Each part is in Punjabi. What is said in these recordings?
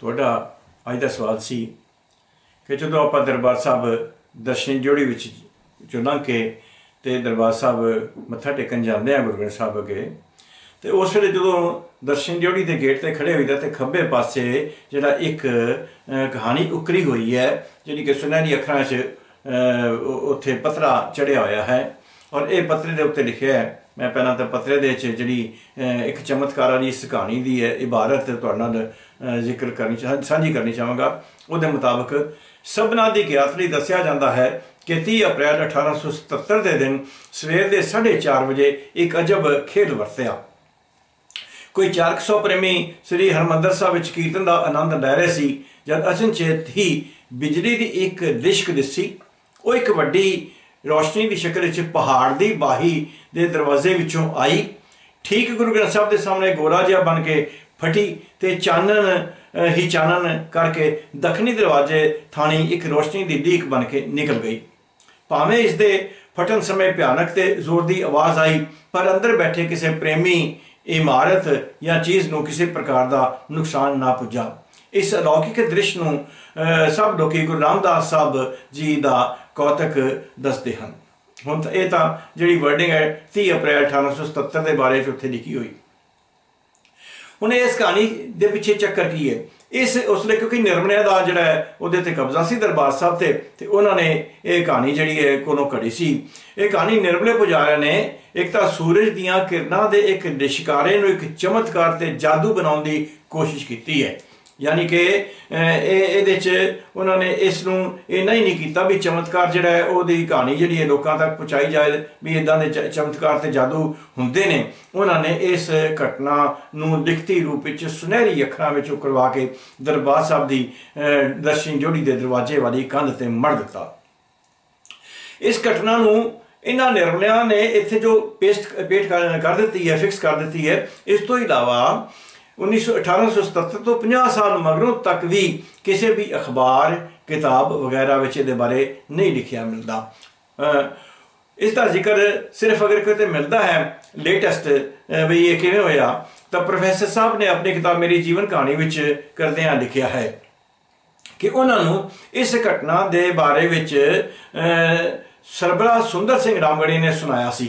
ਤੁਹਾਡਾ ਅੱਜ ਦਾ ਸਵਾਲ ਸੀ ਕਿ ਜਦੋਂ ਆਪਾਂ ਦਰਬਾਰ ਸਾਹਿਬ ਦਰਸ਼ਨ ਜੋੜੀ ਵਿੱਚ ਚੋਂ ਕੇ ਤੇ ਦਰਬਾਰ ਸਾਹਿਬ ਮੱਥਾ ਟੇਕਣ ਜਾਂਦੇ ਆ ਗੁਰੂ ਗ੍ਰੰਥ ਸਾਹਿਬ ਅੱਗੇ, ਤੇ ਉਸ ਵੇਲੇ ਜਦੋਂ ਦਰਸ਼ਨ ਜੋੜੀ ਦੇ ਗੇਟ ਤੇ ਖੜੇ ਹੋਈਦਾ ਤੇ ਖੱਬੇ ਪਾਸੇ ਜਿਹੜਾ ਇੱਕ ਕਹਾਣੀ ਉਕਰੀ ਹੋਈ ਹੈ, ਜਿਹੜੀ ਕਿ ਸੁਨਹਿਰੀ ਅੱਖਰਾਂ 'ਚ ਉੱਥੇ ਪਤਰਾ ਚੜਿਆ ਹੋਇਆ ਹੈ ਔਰ ਇਹ ਪਤਰੇ ਦੇ ਉੱਤੇ ਲਿਖਿਆ ਹੈ ਮੈਂ ਪਹਿਲਾਂ ਤਾਂ ਪਤਰੇ ਦੇ ਵਿੱਚ ਜਿਹੜੀ ਇੱਕ ਚਮਤਕਾਰ ਵਾਲੀ ਇਸ ਕਹਾਣੀ ਦੀ ਹੈ ਇਬਾਰਤ ਤੁਹਾਡੇ ਨਾਲ ਜ਼ਿਕਰ ਕਰਨੀ ਸਾਂਝੀ ਕਰਨੀ ਚਾਹਾਂਗਾ। ਉਹਦੇ ਮੁਤਾਬਕ ਸਭਨਾ ਦੀ ਗਿਆਤ ਲਈ ਦੱਸਿਆ ਜਾਂਦਾ ਹੈ ਕਿ 30 ਅਪ੍ਰੈਲ 1877 ਦੇ ਦਿਨ ਸਵੇਰ ਦੇ 4:30 ਵਜੇ ਇੱਕ ਅਜਬ ਖੇਲ ਵਰਤਿਆ। ਕੋਈ 400 ਪ੍ਰੇਮੀ ਸ੍ਰੀ ਹਰਮੰਦਰ ਸਾਹਿਬ ਵਿੱਚ ਕੀਰਤਨ ਦਾ ਆਨੰਦ ਲੈ ਰਹੇ ਸੀ, ਜਦ ਅਚਨਚੇਤ ਹੀ ਬਿਜਲੀ ਦੀ ਇੱਕ ਲਿਸ਼ਕ ਦਿਸੀ। ਉਹ ਇੱਕ ਵੱਡੀ ਰੋਸ਼ਨੀ ਦੀ ਸ਼ਕਲ ਵਿੱਚ ਪਹਾੜ ਦੀ ਬਾਹੀ ਦੇ ਦਰਵਾਜ਼ੇ ਵਿੱਚੋਂ ਆਈ। ਠੀਕ ਗੁਰੂ ਗ੍ਰੰਥ ਸਾਹਿਬ ਦੇ ਸਾਹਮਣੇ ਗੋਰਾ ਜਿਹਾ ਬਣ ਕੇ ਫਟੀ ਤੇ ਚਾਨਣ ਹੀ ਚਾਨਣ ਕਰਕੇ ਦੱਖਣੀ ਦਰਵਾਜ਼ੇ ਥਾਣੀ ਇੱਕ ਰੋਸ਼ਨੀ ਦੀ ਲੀਕ ਬਣ ਕੇ ਨਿਕਲ ਗਈ। ਭਾਵੇਂ ਇਸ ਦੇ ਫਟਣ ਸਮੇਂ ਭਿਆਨਕ ਤੇ ਜ਼ੋਰ ਦੀ ਆਵਾਜ਼ ਆਈ, ਪਰ ਅੰਦਰ ਬੈਠੇ ਕਿਸੇ ਪ੍ਰੇਮੀ ਇਮਾਰਤ ਜਾਂ ਚੀਜ਼ ਨੂੰ ਕਿਸੇ ਪ੍ਰਕਾਰ ਦਾ ਨੁਕਸਾਨ ਨਾ ਪੁੱਜਾ। ਇਸ ਅਲੌਕਿਕ ਦ੍ਰਿਸ਼ ਨੂੰ ਸਭ ਲੋਕੀ ਗੁਰੂ ਰਾਮਦਾਸ ਸਾਹਿਬ ਜੀ ਦਾ ਕੌਤਕ ਦੱਸਦੇ ਹਨ। ਹੁਣ ਇਹ ਤਾਂ ਜਿਹੜੀ ਵਰਡਿੰਗ ਹੈ 30 ਅਪ੍ਰੈਲ 1877 ਦੇ ਬਾਰੇ ਵਿੱਚ ਉੱਥੇ ਲਿਖੀ ਹੋਈ। ਹੁਣ ਇਸ ਕਹਾਣੀ ਦੇ ਪਿੱਛੇ ਚੱਕਰ ਕੀ ਹੈ? ਇਸ ਉਸ ਕਿਉਂਕਿ ਨਿਰਮਲਿਆ ਦਾ ਜਿਹੜਾ ਹੈ, ਉਹਦੇ ਤੇ ਕਬਜ਼ਾ ਸੀ ਦਰਬਾਰ ਸਾਹਿਬ ਤੇ ਤੇ ਉਹਨਾਂ ਨੇ ਇਹ ਕਹਾਣੀ ਜਿਹੜੀ ਹੈ, ਕੋਲੋਂ ਘੜੀ ਸੀ। ਇਹ ਕਹਾਣੀ ਨਿਰਮਲੇ ਪੁਜਾਰਿਆਂ ਨੇ ਇੱਕ ਤਾਂ ਸੂਰਜ ਦੀਆਂ ਕਿਰਨਾਂ ਦੇ ਇੱਕ ਨਿਸ਼ਕਾਰੇ ਨੂੰ ਇੱਕ ਚਮਤਕਾਰ ਤੇ ਜਾਦੂ ਬਣਾਉਣ ਦੀ ਕੋਸ਼ਿਸ਼ ਕੀਤੀ ਹੈ। ਯਾਨੀ ਕਿ ਇਹ, ਇਹਦੇ ਚ ਉਹਨਾਂ ਨੇ ਇਸ ਨੂੰ ਇਹ ਨਹੀਂ ਨਹੀਂ ਕੀਤਾ ਵੀ ਚਮਤਕਾਰ ਜਿਹੜਾ ਹੈ, ਉਹਦੀ ਕਹਾਣੀ ਜਿਹੜੀ ਹੈ ਲੋਕਾਂ ਤੱਕ ਪਹੁੰਚਾਈ ਜਾਏ ਵੀ ਇਦਾਂ ਦੇ ਚਮਤਕਾਰ ਤੇ ਜਾਦੂ ਹੁੰਦੇ ਨੇ। ਉਹਨਾਂ ਨੇ ਇਸ ਘਟਨਾ ਨੂੰ ਲਿਖਤੀ ਰੂਪ ਵਿੱਚ ਸੁਨਹਿਰੀ ਅੱਖਰਾਂ ਵਿੱਚ ਉਕਰਵਾ ਕੇ ਦਰਬਾਰ ਸਾਹਿਬ ਦੀ ਦਰਸ਼ਨ ਜੋੜੀ ਦੇ ਦਰਵਾਜ਼ੇ ਵਾਲੀ ਕੰਧ ਤੇ ਮੜ ਦਿੱਤਾ। ਇਸ ਘਟਨਾ ਨੂੰ ਇਹਨਾਂ ਨਿਰਮਲਿਆਂ ਨੇ ਇੱਥੇ ਜੋ ਪੇਸਟ ਪੇਟ ਕਰ ਦਿੱਤੀ ਹੈ, ਫਿਕਸ ਕਰ ਦਿੱਤੀ ਹੈ, ਇਸ ਤੋਂ ਇਲਾਵਾ 1877 ਤੋਂ 50 ਸਾਲ ਮਗਰੋਂ ਤੱਕ ਵੀ ਕਿਸੇ ਵੀ ਅਖਬਾਰ, ਕਿਤਾਬ ਵਗੈਰਾ ਵਿੱਚ ਇਹਦੇ ਬਾਰੇ ਨਹੀਂ ਲਿਖਿਆ ਮਿਲਦਾ। ਇਸ ਦਾ ਜ਼ਿਕਰ ਸਿਰਫ ਅਗਰ ਕਿਤੇ ਮਿਲਦਾ ਹੈ ਲੇਟੈਸਟ ਵੀ ਇਹ ਕਿਵੇਂ ਹੋਇਆ, ਤਾਂ ਪ੍ਰੋਫੈਸਰ ਸਾਹਿਬ ਨੇ ਆਪਣੀ ਕਿਤਾਬ ਮੇਰੀ ਜੀਵਨ ਕਹਾਣੀ ਵਿੱਚ ਕਰਦਿਆਂ ਲਿਖਿਆ ਹੈ ਕਿ ਉਹਨਾਂ ਨੂੰ ਇਸ ਘਟਨਾ ਦੇ ਬਾਰੇ ਵਿੱਚ ਸਰਬਰਾ ਸੁੰਦਰ ਸਿੰਘ ਰਾਮਗੜੀ ਨੇ ਸੁਣਾਇਆ ਸੀ।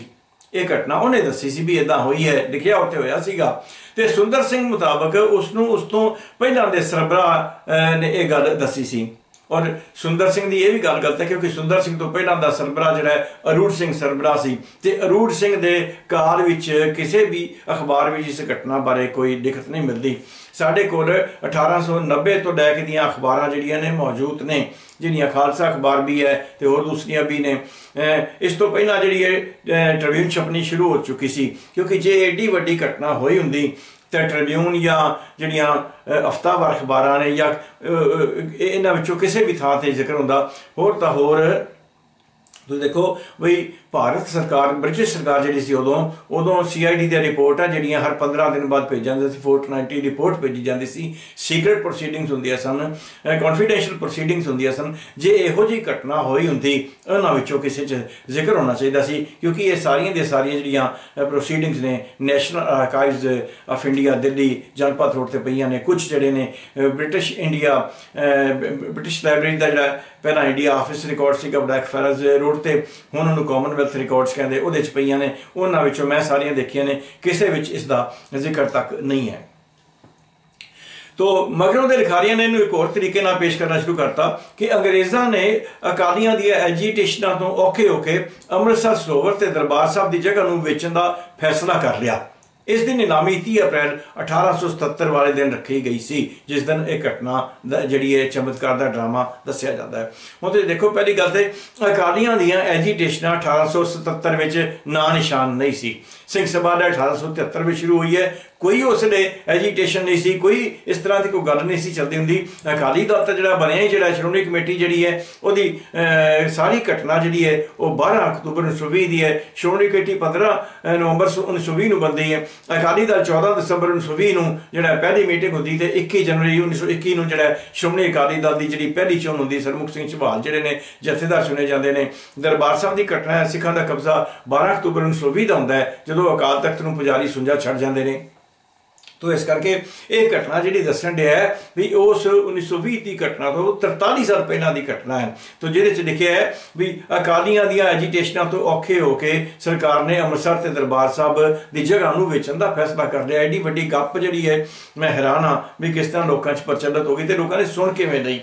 ਇਹ ਘਟਨਾ ਉਹਨੇ ਦੱਸੀ ਸੀ ਵੀ ਇਦਾਂ ਹੋਈ ਹੈ, ਲਿਖਿਆ ਉੱਤੇ ਹੋਇਆ ਸੀਗਾ। ਤੇ ਸੁੰਦਰ ਸਿੰਘ ਮੁਤਾਬਕ ਉਸ ਨੂੰ ਉਸ ਤੋਂ ਪਹਿਲਾਂ ਦੇ ਸਰਬਰਾ ਨੇ ਇਹ ਗੱਲ ਦੱਸੀ ਸੀ। ਔਰ ਸੁੰਦਰ ਸਿੰਘ ਦੀ ਇਹ ਵੀ ਗੱਲ ਗਲਤ ਹੈ ਕਿਉਂਕਿ ਸੁੰਦਰ ਸਿੰਘ ਤੋਂ ਪਹਿਲਾਂ ਦਾ ਸਰਬਰਾ ਜਿਹੜਾ ਅਰੂੜ ਸਿੰਘ ਸਰਬਰਾ ਸੀ। ਤੇ ਅਰੂੜ ਸਿੰਘ ਦੇ ਕਾਲ ਵਿੱਚ ਕਿਸੇ ਵੀ ਅਖਬਾਰ ਵਿੱਚ ਇਸ ਘਟਨਾ ਬਾਰੇ ਕੋਈ ਲਿਖਤ ਨਹੀਂ ਮਿਲਦੀ। ਸਾਡੇ ਕੋਲ 1890 ਤੋਂ ਲੈ ਕੇ ਦੀਆਂ ਅਖਬਾਰਾਂ ਜਿਹੜੀਆਂ ਨੇ ਮੌਜੂਦ ਨੇ ਜਿਹੜੀਆਂ ਖਾਲਸਾ ਅਖਬਾਰ ਵੀ ਹੈ ਤੇ ਹੋਰ ਦੂਸਰੀਆਂ ਵੀ ਨੇ ਇਸ ਤੋਂ ਪਹਿਲਾਂ ਜਿਹੜੀ ਹੈ ਟ੍ਰਿਬਿਊਨ ਛਪਣੀ ਸ਼ੁਰੂ ਹੋ ਚੁੱਕੀ ਸੀ। ਕਿਉਂਕਿ ਜੇ ਏਡੀ ਵੱਡੀ ਘਟਨਾ ਹੋਈ ਹੁੰਦੀ ਤੇ ਟ੍ਰਿਬਿਊਨ ਜਾਂ ਜਿਹੜੀਆਂ ਹਫਤਾਵਾਰ ਅਖਬਾਰਾਂ ਨੇ ਜਾਂ ਇਹਨਾਂ ਵਿੱਚੋਂ ਕਿਸੇ ਵੀ ਥਾਂ ਤੇ ਜ਼ਿਕਰ ਹੁੰਦਾ, ਹੋਰ ਤਾਂ ਹੋਰ ਤੁਸੀਂ ਦੇਖੋ ਵੀ ਭਾਰਤ ਸਰਕਾਰ, ਬ੍ਰਿਟਿਸ਼ ਸਰਕਾਰ ਜਿਹੜੀ ਸੀ ਉਦੋਂ ਉਦੋਂ ਸੀਆਈਡੀ ਦੀ ਰਿਪੋਰਟ ਆ ਜਿਹੜੀਆਂ ਹਰ 15 ਦਿਨ ਬਾਅਦ ਭੇਜ ਜਾਂਦੇ ਸੀ 490 ਰਿਪੋਰਟ ਭੇਜੀ ਜਾਂਦੀ ਸੀ ਸੀਕ੍ਰੀਟ ਪ੍ਰੋਸੀਡਿੰਗਸ ਹੁੰਦੀਆਂ ਸਨ ਕੌਨਫੀਡੈਂਸ਼ੀਅਲ ਪ੍ਰੋਸੀਡਿੰਗਸ ਹੁੰਦੀਆਂ ਸਨ। ਜੇ ਇਹੋ ਜੀ ਘਟਨਾ ਹੋਈ ਹੁੰਦੀ, ਉਹਨਾਂ ਵਿੱਚੋਂ ਕਿਸੇ 'ਚ ਜ਼ਿਕਰ ਹੋਣਾ ਚਾਹੀਦਾ ਸੀ, ਕਿਉਂਕਿ ਇਹ ਸਾਰੀਆਂ ਦੇ ਸਾਰੀਆਂ ਜਿਹੜੀਆਂ ਪ੍ਰੋਸੀਡਿੰਗਸ ਨੇ National Archives of India Delhi, Janpath road ਤੇ ਪਈਆਂ ਨੇ ਕੁਝ ਜਿਹੜੇ ਨੇ ਬ੍ਰਿਟਿਸ਼ ਇੰਡੀਆ ਬ੍ਰਿਟਿਸ਼ ਲਾਇਬ੍ਰੇਰੀ ਦਾ ਜਿਹੜਾ ਪਹਿਲਾਂ ਇੰਡੀਆ ਆਫਿਸ ਰਿਕਾਰਡ ਸੀਗਾ ਬਲੈਕ ਫੈਰਜ਼ ਰੋਡ ਤੇ ਹੁਣ ਉਹਨੂੰ ਕਾਮਨਵੈਲਥ ਰਿਕਾਰਡਸ ਕਹਿੰਦੇ, ਉਹਦੇ ਚ ਪਈਆਂ ਨੇ, ਉਹਨਾਂ ਵਿੱਚੋਂ ਮੈਂ ਸਾਰੀਆਂ ਦੇਖੀਆਂ ਨੇ, ਕਿਸੇ ਵਿੱਚ ਇਸ ਦਾ ਜ਼ਿਕਰ ਤੱਕ ਨਹੀਂ ਹੈ। ਤੋ ਮਗਰੋਂ ਦੇ ਲਿਖਾਰੀਆਂ ਨੇ ਇਹਨੂੰ ਇੱਕ ਹੋਰ ਤਰੀਕੇ ਨਾਲ ਪੇਸ਼ ਕਰਨਾ ਸ਼ੁਰੂ ਕਰਤਾ ਕਿ ਅੰਗਰੇਜ਼ਾਂ ਨੇ ਅਕਾਲੀਆਂ ਦੀਆਂ ਐਜੀਟੇਸ਼ਨਾਂ ਤੋਂ ਔਖੇ ਹੋ ਕੇ ਅੰਮ੍ਰਿਤਸਰ ਸਰੋਵਰ ਤੇ ਦਰਬਾਰ ਸਾਹਿਬ ਦੀ ਜਗ੍ਹਾ ਨੂੰ ਵੇਚਣ ਦਾ ਫੈਸਲਾ ਕਰ ਲਿਆ। ਇਸ ਦੀ ਨਿਲਾਮੀ 30 ਅਪ੍ਰੈਲ 1877 ਵਾਲੇ ਦਿਨ ਰੱਖੀ ਗਈ ਸੀ, ਜਿਸ ਦਿਨ ਇਹ ਘਟਨਾ ਜਿਹੜੀ ਹੈ ਚਮਤਕਾਰ ਦਾ ਡਰਾਮਾ ਦੱਸਿਆ ਜਾਂਦਾ ਹੈ। ਹੁਣ ਤੇ ਦੇਖੋ, ਪਹਿਲੀ ਗੱਲ ਤੇ ਅਕਾਲੀਆਂ ਦੀਆਂ ਐਜੀਟੇਸ਼ਨਾਂ 1877 ਵਿੱਚ ਨਾਂ ਨਿਸ਼ਾਨ ਨਹੀਂ ਸੀ। ਸਿੰਘ ਸਭਾ ਦਾ 1873 ਵਿੱਚ ਸ਼ੁਰੂ ਹੋਈ ਹੈ ਕੋਈ ਉਸ ਦੇ ਐਜੀਟੇਸ਼ਨ ਨਹੀਂ ਸੀ, ਕੋਈ ਇਸ ਤਰ੍ਹਾਂ ਦੀ ਕੋਈ ਗੱਲ ਨਹੀਂ ਸੀ ਚੱਲਦੀ ਹੁੰਦੀ। ਅਕਾਲੀ ਦਲ ਤਾਂ ਜਿਹੜਾ ਬਣਿਆ ਜਿਹੜਾ, ਸ਼੍ਰੋਮਣੀ ਕਮੇਟੀ ਜਿਹੜੀ ਹੈ, ਉਹਦੀ ਸਾਰੀ ਘਟਨਾ ਜਿਹੜੀ ਹੈ, ਉਹ 12 ਅਕਤੂਬਰ 1920 ਦੀ ਹੈ। ਸ਼੍ਰੋਮਣੀ ਕਮੇਟੀ 15 ਨਵੰਬਰ 1920 ਨੂੰ ਬਣਦੀ ਹੈ। ਅਕਾਲੀ ਦਲ 14 ਦਸੰਬਰ 1920 ਨੂੰ ਜਿਹੜਾ ਪਹਿਲੀ ਮੀਟਿੰਗ ਹੁੰਦੀ ਤੇ 21 ਜਨਵਰੀ 1921 ਨੂੰ ਜਿਹੜਾ ਸ਼੍ਰੋਮਣੀ ਅਕਾਲੀ ਦਲ ਦੀ ਜਿਹੜੀ ਪਹਿਲੀ ਚੋਣ ਹੁੰਦੀ ਸਰਮੁਖ ਸਿੰਘ ਝਬਾਲ ਜਿਹੜੇ ਨੇ, ਜਥੇਦਾਰ ਚੁਣੇ ਜਾਂਦੇ ਨੇ। ਦਰਬਾਰ ਸਾਹਿਬ ਦੀ ਘਟਨਾ ਹੈ, ਸਿੱਖਾਂ ਦਾ ਕਬਜ਼ਾ 12 ਅਕਤੂਬਰ 1920 ਦਾ ਹੁੰਦਾ ਹੈ, ਜਦੋਂ ਅਕਾਲ ਤਖਤ ਨੂੰ ਪੁਜਾਰੀ ਸੁੰਜਾ ਛੱਡ ਜਾਂਦੇ ਨੇ। ਤੋ ਇਸ ਕਰਕੇ ਇਹ ਘਟਨਾ ਜਿਹੜੀ ਦੱਸਣ ਡਿਆ ਹੈ ਵੀ ਉਸ 1920 ਦੀ ਘਟਨਾ ਤੋਂ 43 ਸਾਲ ਪਹਿਲਾਂ ਦੀ ਘਟਨਾ ਹੈ। ਤੋ ਜਿਹਦੇ ਚ ਲਿਖਿਆ ਹੈ ਵੀ ਅਕਾਲੀਆਂ ਦੀਆਂ ਐਜੀਟੇਸ਼ਨਾਂ ਤੋਂ ਔਖੇ ਹੋ ਕੇ ਸਰਕਾਰ ਨੇ ਅੰਮ੍ਰਿਤਸਰ ਤੇ ਦਰਬਾਰ ਸਾਹਿਬ ਦੀ ਜਗ੍ਹਾ ਨੂੰ ਵੇਚਣ ਦਾ ਫੈਸਲਾ ਕਰ ਲਿਆ। ਐਡੀ ਵੱਡੀ ਗੱਪ ਜਿਹੜੀ ਹੈ, ਮੈਂ ਹੈਰਾਨ ਹਾਂ ਵੀ ਕਿਸ ਤਰ੍ਹਾਂ ਲੋਕਾਂ 'ਚ ਪ੍ਰਚਲਿਤ ਹੋ ਗਈ ਤੇ ਲੋਕਾਂ ਨੇ ਸੁਣ ਕਿਵੇਂ ਨਹੀਂ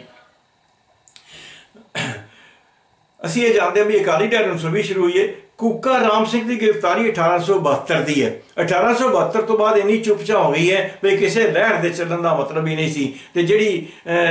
ਅਸੀਂ ਇਹ ਜਾਣਦੇ ਹਾਂ ਵੀ ਅਕਾਲੀ ਦਲ 1920 ਸ਼ੁਰੂ ਹੋਈ ਹੈ। ਕੂਕਾ ਰਾਮ ਸਿੰਘ ਦੀ ਗ੍ਰਿਫਤਾਰੀ 1872 ਦੀ ਹੈ। 1872 ਤੋਂ ਬਾਅਦ ਇੰਨੀ ਚੁੱਪਚਾ ਹੋ ਗਈ ਹੈ ਵੀ ਕਿਸੇ ਲਹਿਰ ਦੇ ਚੱਲਣ ਦਾ ਮਤਲਬ ਹੀ ਨਹੀਂ ਸੀ। ਤੇ ਜਿਹੜੀ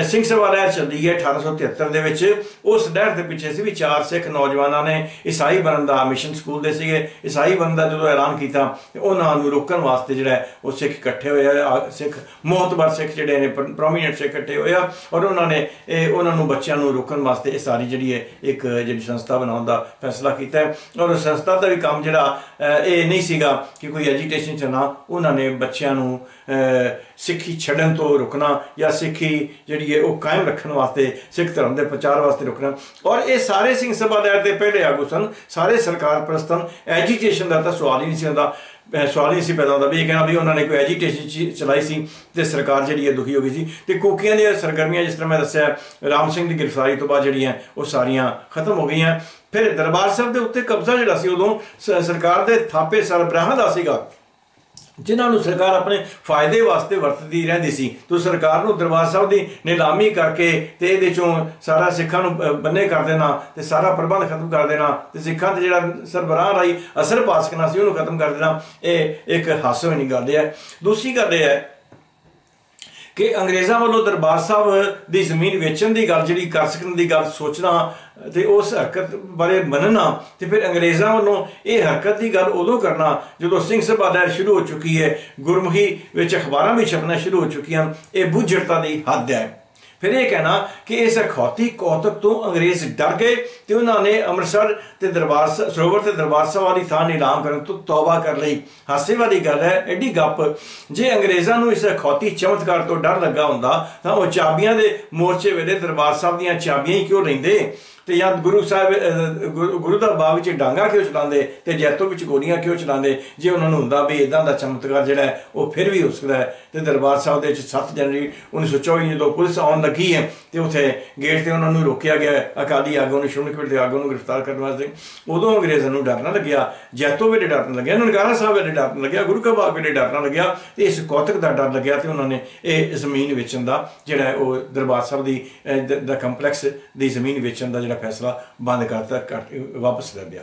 ਸਿੰਘ ਸਭਾ ਲਹਿਰ ਚੱਲਦੀ ਹੈ 1873 ਦੇ ਵਿੱਚ, ਉਸ ਲਹਿਰ ਦੇ ਪਿੱਛੇ ਸੀ ਵੀ ਚਾਰ ਸਿੱਖ ਨੌਜਵਾਨਾਂ ਨੇ ਈਸਾਈ ਬਣਨ ਦਾ ਮਿਸ਼ਨ ਸਕੂਲ ਦੇ ਸੀਗੇ। ਈਸਾਈ ਬਣਨ ਦਾ ਜਦੋਂ ਐਲਾਨ ਕੀਤਾ ਉਹਨਾਂ ਨੂੰ ਰੋਕਣ ਵਾਸਤੇ ਜਿਹੜਾ ਉਹ ਸਿੱਖ ਇਕੱਠੇ ਹੋਏ ਆ ਸਿੱਖ, ਮੋਹਤਬਰ ਸਿੱਖ ਜਿਹੜੇ ਨੇ ਪ੍ਰੋਮੀਨੈਂਟ ਸਿੱਖ ਇਕੱਠੇ ਹੋਏ ਆ, ਔਰ ਉਹਨਾਂ ਨੇ, ਇਹ, ਉਹਨਾਂ ਨੂੰ ਬੱਚਿਆਂ ਨੂੰ ਰੋਕਣ ਵਾਸਤੇ ਇਹ ਸਾਰੀ ਜਿਹੜੀ ਹੈ, ਇੱਕ ਜਿਹੜੀ ਸੰਸਥਾ ਬਣਾਉਣ ਦਾ ਫੈਸਲਾ ਕੀਤਾ ਔਰ ਸੰਸਥਾ ਦਾ ਵੀ ਕੰਮ ਜਿਹੜਾ ਇਹ ਨਹੀਂ ਸੀਗਾ ਕਿ ਕੋਈ ਐਜੀਟੇਸ਼ਨ ਨਾ ਉਹਨਾਂ ਨੇ ਬੱਚਿਆਂ ਨੂੰ ਸਿੱਖੀ ਛੱਡਣ ਤੋਂ ਰੁਕਣਾ ਜਾਂ ਸਿੱਖੀ ਜਿਹੜੀ ਹੈ ਉਹ ਕਾਇਮ ਰੱਖਣ ਵਾਸਤੇ, ਸਿੱਖ ਧਰਮ ਦੇ ਪ੍ਰਚਾਰ ਵਾਸਤੇ ਰੁਕਣਾ। ਔਰ ਇਹ ਸਾਰੇ ਸਿੰਘ ਸਭਾ ਲਹਿਰ ਦੇ ਪਹਿਲੇ ਆਗੂ ਸਨ, ਸਾਰੇ ਸਰਕਾਰ ਪ੍ਰਸਤਨ ਐਜੀਟੇਸ਼ਨ ਦਾ ਤਾਂ ਸਵਾਲ ਹੀ ਨਹੀਂ ਸੀ ਹੁੰਦਾ ਸਵਾਲ ਹੀ ਸੀ ਪੈਦਾ ਹੁੰਦਾ ਵੀ ਇਹ ਕਹਿਣਾ ਵੀ ਉਹਨਾਂ ਨੇ ਕੋਈ ਐਜੀਟੇਸ਼ਨ ਚਲਾਈ ਸੀ ਤੇ ਸਰਕਾਰ ਜਿਹੜੀ ਹੈ ਦੁਖੀ ਹੋ ਗਈ ਸੀ। ਤੇ ਕੋਕੀਆਂ ਦੀਆਂ ਸਰਗਰਮੀਆਂ ਜਿਸ ਤਰ੍ਹਾਂ ਮੈਂ ਦੱਸਿਆ, ਰਾਮ ਸਿੰਘ ਦੀ ਗ੍ਰਿਫਤਾਰੀ ਤੋਂ ਬਾਅਦ ਜਿਹੜੀਆਂ ਉਹ ਸਾਰੀਆਂ ਖਤਮ ਹੋ ਗਈਆਂ। ਫਿਰ ਦਰਬਾਰ ਸਾਹਿਬ ਦੇ ਉੱਤੇ ਕਬਜ਼ਾ ਜਿਹੜਾ ਸੀ ਉਦੋਂ ਸਰਕਾਰ ਦੇ ਥਾਪੇ ਸਰਬਰਾਹਾਂ ਦਾ ਸੀਗਾ। ਜਿਨ੍ਹਾਂ ਨੂੰ ਸਰਕਾਰ ਆਪਣੇ ਫਾਇਦੇ ਵਾਸਤੇ ਵਰਤਦੀ ਰਹਿੰਦੀ ਸੀ। ਤੋਂ ਸਰਕਾਰ ਨੂੰ ਦਰਬਾਰ ਸਾਹਿਬ ਦੀ ਨਿਲਾਮੀ ਕਰਕੇ ਤੇ ਇਹਦੇ ਚੋਂ ਸਾਰਾ ਸਿੱਖਾਂ ਨੂੰ ਬੰਨੇ ਕਰ ਦੇਣਾ ਤੇ ਸਾਰਾ ਪ੍ਰਬੰਧ ਖਤਮ ਕਰ ਦੇਣਾ ਤੇ ਸਿੱਖਾਂ ਤੇ ਜਿਹੜਾ ਸਰਬਰਾਹ ਰਾਈ ਅਸਰ ਪਾ ਸਕਣਾ ਸੀ ਉਹਨੂੰ ਖਤਮ ਕਰ ਦੇਣਾ, ਇਹ ਇੱਕ ਹਾਸੇ ਨਹੀਂ ਗੱਲ ਹੈ। ਦੂਸਰੀ ਗੱਲ ਇਹ ਹੈ ਕਿ ਅੰਗਰੇਜ਼ਾਂ ਵੱਲੋਂ ਦਰਬਾਰ ਸਾਹਿਬ ਦੀ ਜ਼ਮੀਨ ਵੇਚਣ ਦੀ ਗੱਲ, ਜਿਹੜੀ ਕਰ ਸਕਣ ਦੀ ਗੱਲ ਸੋਚਣਾ ਤੇ ਉਸ ਹਰਕਤ ਬਾਰੇ ਮੰਨਣਾ ਤੇ ਫਿਰ ਅੰਗਰੇਜ਼ਾਂ ਵੱਲੋਂ ਇਹ ਹਰਕਤ ਦੀ ਗੱਲ ਉਦੋਂ ਕਰਨਾ ਜਦੋਂ ਸਿੰਘ ਸਭਾ ਲਹਿਰ ਸ਼ੁਰੂ ਹੋ ਚੁੱਕੀ ਹੈ, ਗੁਰਮੁਖੀ ਵਿੱਚ ਅਖਬਾਰਾਂ ਵੀ ਛਪਣਾ ਸ਼ੁਰੂ ਹੋ ਚੁੱਕੀਆਂ, ਇਹ ਬੁੱਝੜਤਾ ਦੀ ਹੱਦ ਹੈ। ਫਿਰ ਇਹ ਕਹਿਣਾ ਕਿ ਇਸ ਅਖੌਤੀ ਕੌਤਕ ਤੋਂ ਅੰਗਰੇਜ਼ ਡਰ ਗਏ ਤੇ ਉਹਨਾਂ ਨੇ ਅੰਮ੍ਰਿਤਸਰ ਤੇ ਦਰਬਾਰ ਸਰੋਵਰ ਤੇ ਦਰਬਾਰ ਸਾਹਿਬ ਵਾਲੀ ਥਾਂ ਨਿਲਾਮ ਕਰਨ ਤੋਂ ਤੌਬਾ ਕਰ ਲਈ। ਹਾਸੇ ਵਾਲੀ ਗੱਲ ਹੈ, ਐਡੀ ਗੱਪ। ਜੇ ਅੰਗਰੇਜ਼ਾਂ ਨੂੰ ਇਸ ਅਖੌਤੀ ਚਮਤਕਾਰ ਤੋਂ ਡਰ ਲੱਗਾ ਹੁੰਦਾ, ਤਾਂ ਉਹ ਚਾਬੀਆਂ ਦੇ ਮੋਰਚੇ ਵੇਲੇ ਦਰਬਾਰ ਸਾਹਿਬ ਦੀਆਂ ਚਾਬੀਆਂ ਹੀ ਕਿਉਂ ਲੈਂਦੇ? ਤੇ ਜਾਂ ਗੁਰੂ ਸਾਹਿਬ ਗੁਰੂ ਦਾ ਬਾਗ ਵਿੱਚ ਡਾਂਗਾ ਕਿਉਂ ਚਲਾਉਂਦੇ ਤੇ ਜੈਤੋ ਵਿੱਚ ਗੋਲੀਆਂ ਕਿਉਂ ਚਲਾਉਂਦੇ ਜੇ ਉਹਨਾਂ ਨੂੰ ਹੁੰਦਾ ਵੀ ਇਦਾਂ ਦਾ ਚਮਤਕਾਰ ਜਿਹੜਾ ਉਹ ਫਿਰ ਵੀ ਹੋ ਸਕਦਾ ਹੈ। ਤੇ ਦਰਬਾਰ ਸਾਹਿਬ ਦੇ ਵਿੱਚ 7 ਜਨਵਰੀ 1924 ਜਦੋਂ ਪੁਲਿਸ ਆਉਣ ਲੱਗੀ ਹੈ ਤੇ ਉਥੇ ਗੇਟ ਤੇ ਉਹਨਾਂ ਨੂੰ ਰੋਕਿਆ ਗਿਆ ਅਕਾਲੀ ਆਗੂ ਨੂੰ, ਸ਼੍ਰੋਮਣੀ ਕਮੇਟੀ ਦੇ ਆਗੂ ਨੂੰ ਗ੍ਰਿਫਤਾਰ ਕਰਨ ਵਾਸਤੇ। ਉਦੋਂ ਅੰਗਰੇਜ਼ਾਂ ਨੂੰ ਡਰ ਨਾ ਲੱਗਿਆ। ਜੈਤੋ ਵੇਲੇ ਡਰਨ ਲੱਗਿਆ, ਨਨਕਾਣਾ ਸਾਹਿਬ ਵੇਲੇ ਡਰ ਲੱਗਿਆ, ਗੁਰੂ ਕਾ ਬਾਗ ਵੇਲੇ ਡਰ ਨਾ ਲੱਗਿਆ। ਤੇ ਇਸ ਕੌਤਕ ਦਾ ਡਰ ਲੱਗਿਆ ਤੇ ਉਹਨਾਂ ਨੇ ਇਹ ਜ਼ਮੀਨ ਵੇਚਣ ਦਾ ਜਿਹੜਾ ਉਹ ਦਰਬਾਰ ਸਾਹਿਬ ਦੀ, ਦਾ ਕੰਪਲੈਕਸ ਦੀ ਜ਼ਮੀਨ ਵੇਚਣ ਦਾ ਜਿਹੜਾ ਫੈਸਲਾ ਬੰਦ ਕਰਤਾ ਵਾਪਸ ਲੈ ਲਿਆ।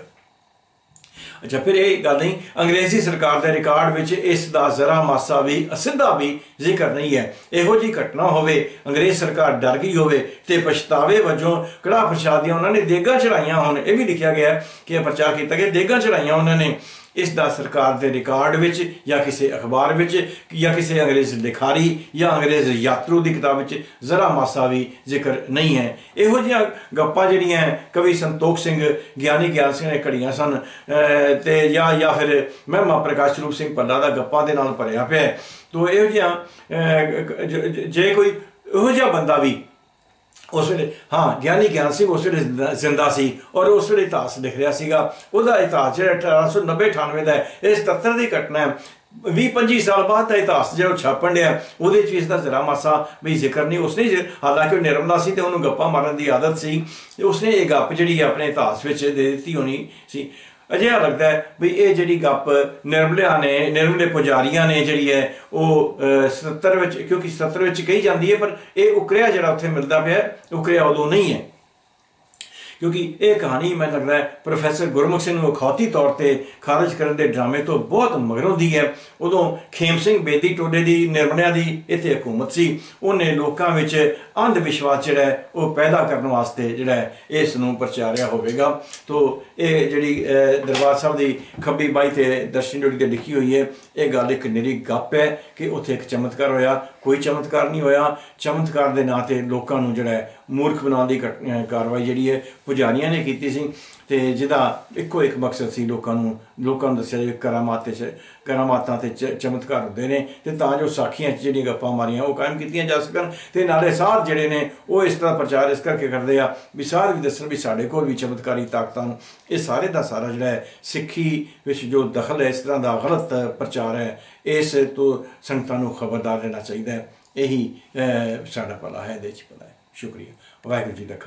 ਅੱਛਾ, ਫਿਰ ਇਹ ਗੱਲ ਨਹੀਂ, ਅੰਗਰੇਜ਼ੀ ਸਰਕਾਰ ਦੇ ਰਿਕਾਰਡ ਵਿੱਚ ਇਸ ਦਾ ਜ਼ਰਾ ਮਾਸਾ ਵੀ, ਅਸਿੱਧਾ ਵੀ ਜ਼ਿਕਰ ਨਹੀਂ ਹੈ। ਇਹੋ ਜੀ ਘਟਨਾ ਹੋਵੇ, ਅੰਗਰੇਜ਼ ਸਰਕਾਰ ਡਰ ਗਈ ਹੋਵੇ ਤੇ ਪਛਤਾਵੇ ਵਜੋਂ ਕੜਾ ਪ੍ਰਸ਼ਾਦੀਆਂ ਉਹਨਾਂ ਨੇ ਦੇਗਾ ਚੜਾਈਆਂ ਹੁਣ। ਇਹ ਵੀ ਲਿਖਿਆ ਗਿਆ ਕਿ ਇਹ ਪ੍ਰਚਾਰ ਕੀਤਾ ਗਿਆ, ਦੇਗਾ ਚੜਾਈਆਂ ਉਹਨਾਂ ਨੇ। ਇਸ ਦਾ ਸਰਕਾਰ ਦੇ ਰਿਕਾਰਡ ਵਿੱਚ ਜਾਂ ਕਿਸੇ ਅਖਬਾਰ ਵਿੱਚ ਜਾਂ ਕਿਸੇ ਅੰਗਰੇਜ਼ ਲਿਖਾਰੀ ਜਾਂ ਅੰਗਰੇਜ਼ ਯਾਤਰੂ ਦੀ ਕਿਤਾਬ ਵਿੱਚ ਜ਼ਰਾ ਮਾਸਾ ਵੀ ਜ਼ਿਕਰ ਨਹੀਂ ਹੈ। ਇਹੋ ਜਿਹੀਆਂ ਗੱਪਾਂ ਜਿਹੜੀਆਂ ਕਵੀ ਸੰਤੋਖ ਸਿੰਘ, ਗਿਆਨੀ ਗਿਆਨ ਸਿੰਘ ਨੇ ਘੜੀਆਂ ਸਨ ਤੇ ਜਾਂ ਜਾਂ ਫਿਰ ਮਹਿਮਾ ਪ੍ਰਕਾਸ਼ ਰੂਪ ਸਿੰਘ ਪੱਲਾ ਦਾ ਗੱਪਾਂ ਦੇ ਨਾਲ ਭਰਿਆ ਪਿਆ ਤੋ ਇਹੋ ਜਿਹਾ ਜੇ ਕੋਈ ਇਹੋ ਜਿਹਾ ਬੰਦਾ ਵੀ ਉਸ ਵੇਲੇ, ਹਾਂ, ਗਿਆਨੀ ਗਿਆਨ ਸਿੰਘ ਉਸ ਵੇਲੇ ਜ਼ਿੰਦਾ ਸੀ ਔਰ ਉਸ ਵੇਲੇ ਇਤਿਹਾਸ ਲਿਖ ਰਿਹਾ ਸੀਗਾ। ਉਹਦਾ ਇਤਿਹਾਸ ਜਿਹੜਾ 1890 98 ਦਾ ਇਸ 77 ਦੀ ਘਟਨਾ ਹੈ। 20 25 ਸਾਲ ਬਾਅਦ ਦਾ ਇਤਿਹਾਸ ਜਿਹੜਾ ਛਾਪਣ ਡਿਆ। ਉਹਦੇ ਚ ਇਸ ਦਾ ਜ਼ਰਾ ਮਾਸਾ ਵੀ ਜ਼ਿਕਰ ਨਹੀਂ। ਉਸਨੇ ਹਾਲਾਂਕਿ ਉਹ ਨਿਰਮਲਾ ਸੀ ਤੇ ਉਹਨੂੰ ਗੱਪਾਂ ਮਾਰਨ ਦੀ ਆਦਤ ਸੀ। ਉਸਨੇ ਇਹ ਗੱਪ ਜਿਹੜੀ ਆਪਣੇ ਇਤਿਹਾਸ ਵਿੱਚ ਦੇ ਦਿੱਤੀ ਹੋਣੀ ਸੀ। ਅਜਿਹਾ ਲੱਗਦਾ ਹੈ ਵੀ ਇਹ ਜਿਹੜੀ ਗੱਪ ਨਿਰਮਲਿਆ ਨੇ, ਨਿਰਮਲੇ ਪੁਜਾਰੀਆਂ ਨੇ ਜਿਹੜੀ ਹੈ, ਉਹ 77 ਵਿੱਚ, ਕਿਉਂਕਿ 77 ਵਿੱਚ ਕਹੀ ਜਾਂਦੀ ਹੈ, ਪਰ ਇਹ ਉਕਰਿਆ ਜਿਹੜਾ ਉੱਥੇ ਮਿਲਦਾ ਪਿਆ ਉਕਰਿਆ ਉਦੋਂ ਨਹੀਂ ਹੈ। ਕਿਉਂਕਿ ਇਹ ਕਹਾਣੀ ਮੈਨੂੰ ਲੱਗਦਾ ਹੈ, ਪ੍ਰੋਫੈਸਰ ਗੁਰਮੁਖ ਸਿੰਘ ਨੂੰ ਅਖੌਤੀ ਤੌਰ ਤੇ ਖਾਰਜ ਕਰਨ ਦੇ ਡਰਾਮੇ ਤੋਂ ਬਹੁਤ ਮਗਰੋਂ ਦੀ ਹੈ। ਉਦੋਂ ਖੇਮ ਸਿੰਘ ਬੇਦੀ ਟੋਡੇ ਦੀ ਨਿਰਮਣਿਆ ਦੀ ਇੱਥੇ ਹਕੂਮਤ ਸੀ। ਉਹਨੇ ਲੋਕਾਂ ਵਿੱਚ ਅੰਧ ਵਿਸ਼ਵਾਸ ਜਿਹੜਾ ਉਹ ਪੈਦਾ ਕਰਨ ਵਾਸਤੇ ਜਿਹੜਾ ਇਸ ਨੂੰ ਪ੍ਰਚਾਰਿਆ ਹੋਵੇਗਾ। ਤੋਂ ਇਹ ਜਿਹੜੀ ਦਰਬਾਰ ਸਾਹਿਬ ਦੀ ਖੱਬੀ ਬਾਈ ਤੇ ਦਰਸ਼ਨ ਜੋੜੀ ਤੇ ਲਿਖੀ ਹੋਈ ਹੈ, ਇਹ ਗੱਲ ਇੱਕ ਨਿਰੀ ਗੱਪ ਹੈ ਕਿ ਉੱਥੇ ਇੱਕ ਚਮਤਕਾਰ ਹੋਇਆ। ਕੋਈ ਚਮਤਕਾਰ ਨਹੀਂ ਹੋਇਆ। ਚਮਤਕਾਰ ਦੇ ਨਾਂ ਤੇ ਲੋਕਾਂ ਨੂੰ ਜਿਹੜਾ ਮੂਰਖ ਬਣਾਉਣ ਦੀ ਕਾਰਵਾਈ ਜਿਹੜੀ ਹੈ, ਪੁਜਾਰੀਆਂ ਨੇ ਕੀਤੀ ਸੀ ਤੇ ਜਿਹਦਾ ਇੱਕੋ ਇੱਕ ਮਕਸਦ ਸੀ ਲੋਕਾਂ ਨੂੰ ਲੋਕਾਂ ਨੂੰ ਦੱਸਿਆ ਜੇ ਕਰਾਮਾਤ ਤੇ ਚ- ਕਰਾਮਾਤਾਂ ਤੇ ਚ- ਚਮਤਕਾਰ ਹੁੰਦੇ ਨੇ, ਤੇ ਤਾਂ ਜੋ ਸਾਖੀਆਂ 'ਚ ਜਿਹੜੀਆਂ ਗੱਪਾਂ ਮਾਰੀਆਂ, ਉਹ ਕਾਇਮ ਕੀਤੀਆਂ ਜਾ ਸਕਣ, ਤੇ ਨਾਲੇ ਸਾਧ ਜਿਹੜੇ ਨੇ, ਉਹ ਇਸ ਤਰ੍ਹਾਂ ਪ੍ਰਚਾਰ ਇਸ ਕਰਕੇ ਕਰਦੇ ਆ, ਵੀ ਸਾਧ ਵੀ ਦੱਸਣ ਵੀ ਸਾਡੇ ਕੋਲ ਵੀ ਚਮਤਕਾਰੀ ਤਾਕਤਾਂ ਨੂੰ, ਇਹ ਸਾਰੇ ਦਾ ਸਾਰਾ ਜਿਹੜਾ ਹੈ, ਸਿੱਖੀ ਵਿੱਚ ਜੋ ਦਖਲ ਹੈ, ਇਸ ਤਰ੍ਹਾਂ ਦਾ ਗਲਤ ਪ੍ਰਚਾਰ ਹੈ, ਇਸ ਤੋਂ ਸੰਗਤਾਂ ਨੂੰ ਖਬਰਦਾਰ ਰਹਿਣਾ ਚਾਹੀਦਾ ਹੈ, ਇਹੀ ਸਾਡਾ ਭਲਾ ਹੈ, ਇਹਦੇ 'ਚ ਭਲਾ ਹੈ। ਸ਼ੁਕਰੀਆ। ਵਾਹਿਗੁਰੂ ਜੀ ਦਾ ਖਾਲਸਾ।